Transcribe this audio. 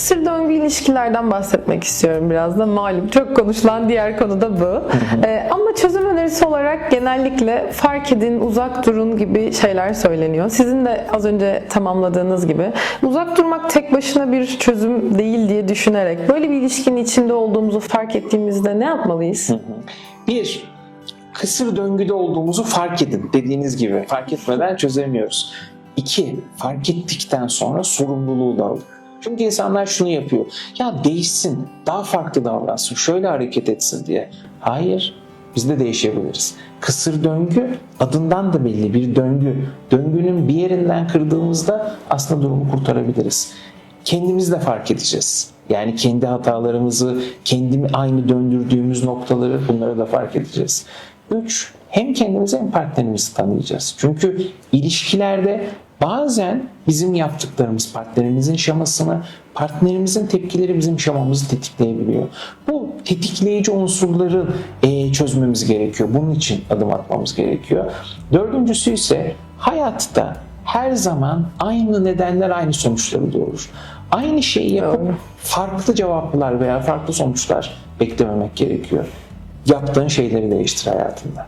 kısır döngü ilişkilerden bahsetmek istiyorum biraz da. Malum çok konuşulan diğer konu da bu. Ee, ama çözüm önerisi olarak genellikle fark edin, uzak durun gibi şeyler söyleniyor. Sizin de az önce tamamladığınız gibi. Uzak durmak tek başına bir çözüm değil diye düşünerek böyle bir ilişkinin içinde olduğumuzu fark ettiğimizde ne yapmalıyız? Bir, kısır döngüde olduğumuzu fark edin. Dediğiniz gibi fark etmeden çözemiyoruz. İki, fark ettikten sonra sorumluluğu da alın. Çünkü insanlar şunu yapıyor. Ya değişsin, daha farklı davransın, şöyle hareket etsin diye. Hayır, biz de değişebiliriz. Kısır döngü adından da belli bir döngü. Döngünün bir yerinden kırdığımızda aslında durumu kurtarabiliriz. Kendimiz de fark edeceğiz. Yani kendi hatalarımızı, kendimi aynı döndürdüğümüz noktaları bunları da fark edeceğiz. Üç, hem kendimizi hem partnerimizi tanıyacağız. Çünkü ilişkilerde bazen bizim yaptıklarımız partnerimizin şamasını, partnerimizin tepkileri bizim şamamızı tetikleyebiliyor. Bu tetikleyici unsurları eee, çözmemiz gerekiyor. Bunun için adım atmamız gerekiyor. Dördüncüsü ise hayatta her zaman aynı nedenler aynı sonuçları doğurur. Aynı şeyi yapıp farklı cevaplar veya farklı sonuçlar beklememek gerekiyor. Yaptığın şeyleri değiştir hayatında.